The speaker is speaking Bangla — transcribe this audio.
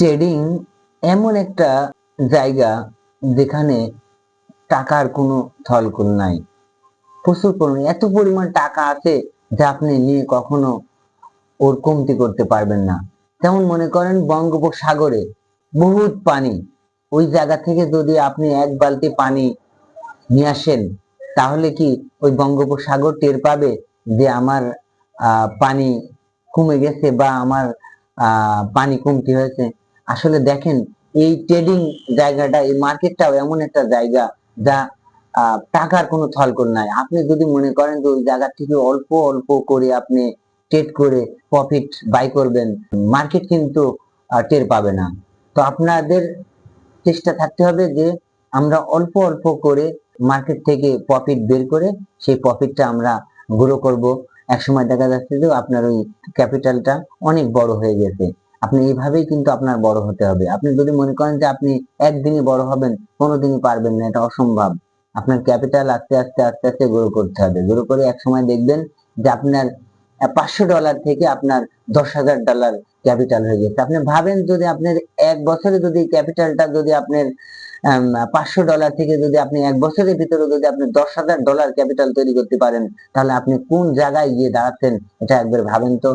ট্রেডিং এমন একটা জায়গা যেখানে টাকার কোনো থলকুল নাই। প্রচুর পরিমাণ, এত পরিমাণ টাকা আছে যা আপনি নিয়ে কখনো ওর কমতি করতে পারবেন না। যেমন মনে করেন বঙ্গোপসাগরে বহুত পানি, ওই জায়গা থেকে যদি আপনি এক বালতি পানি নিয়ে আসেন, তাহলে কি ওই বঙ্গোপসাগর টের পাবে যে আমার পানি কমে গেছে বা আমার পানি কমতি হয়েছে? আসলে দেখেন, এই ট্রেডিং জায়গাটা, এই মার্কেটটাও এমন একটা জায়গা যা টাকার কোনো থলকল নাই। আপনি যদি মনে করেন যে ওই জায়গা থেকে অল্প অল্প করে আপনি ট্রেড করে প্রফিট বাই করবেন মার্কেট কিন্তু টের পাবে না। তো আপনাদের চেষ্টা থাকতে হবে যে আমরা অল্প অল্প করে মার্কেট থেকে প্রফিট বের করে সেই প্রফিটটা আমরা গ্রো করব। এক সময় দেখা যাচ্ছে যে আপনার ওই ক্যাপিটালটা অনেক বড় হয়ে গেছে। আপনি এইভাবেই কিন্তু আপনার বড় হতে হবে। আপনি যদি মনে করেন যে আপনি একদিনই বড় হবেন, কোনোদিনই পারবেন না, এটা অসম্ভব। আপনার ক্যাপিটাল আস্তে আস্তে আস্তে আস্তে গ্রো করতে হবে। গ্রো করে এক সময় দেখবেন যে আপনার পাঁচশো ডলার থেকে আপনার দশ হাজার ডলার ক্যাপিটাল হয়ে গেছে। আপনি ভাবেন যদি আপনার এক বছরে যদি ক্যাপিটালটা যদি আপনার পাঁচশো ডলার থেকে যদি আপনি এক বছরের ভিতরে যদি আপনি দশ হাজার ডলার ক্যাপিটাল তৈরি করতে পারেন, তাহলে আপনি কোন জায়গায় গিয়ে দাঁড়াচ্ছেন, এটা একবার ভাবেন তো।